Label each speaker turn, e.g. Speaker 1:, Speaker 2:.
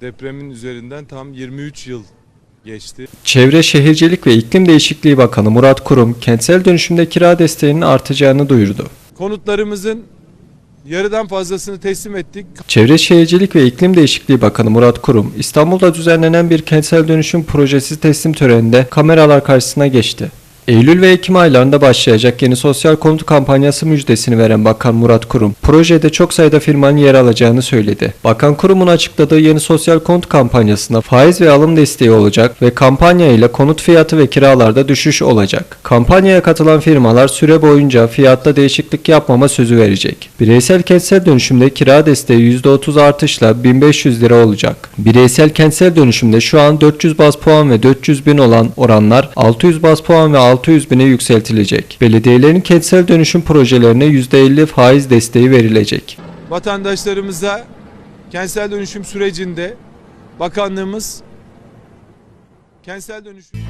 Speaker 1: Depremin üzerinden tam 23 yıl geçti.
Speaker 2: Çevre Şehircilik ve İklim Değişikliği Bakanı Murat Kurum, kentsel dönüşümde kira desteğinin artacağını duyurdu.
Speaker 1: Konutlarımızın yarıdan fazlasını teslim ettik.
Speaker 2: Çevre Şehircilik ve İklim Değişikliği Bakanı Murat Kurum, İstanbul'da düzenlenen bir kentsel dönüşüm projesi teslim töreninde kameralar karşısına geçti. Eylül ve Ekim aylarında başlayacak yeni sosyal konut kampanyası müjdesini veren Bakan Murat Kurum, projede çok sayıda firmanın yer alacağını söyledi. Bakan Kurum'un açıkladığı yeni sosyal konut kampanyasında faiz ve alım desteği olacak ve kampanya ile konut fiyatı ve kiralarda düşüş olacak. Kampanyaya katılan firmalar süre boyunca fiyatta değişiklik yapmama sözü verecek. Bireysel kentsel dönüşümde kira desteği %30 artışla 1500 lira olacak. Bireysel kentsel dönüşümde şu an 400 baz puan ve 400 bin olan oranlar 600 baz puan ve 600 bine yükseltilecek. Belediyelerin kentsel dönüşüm projelerine %50 faiz desteği verilecek.
Speaker 1: Vatandaşlarımıza kentsel dönüşüm sürecinde bakanlığımız kentsel dönüşüm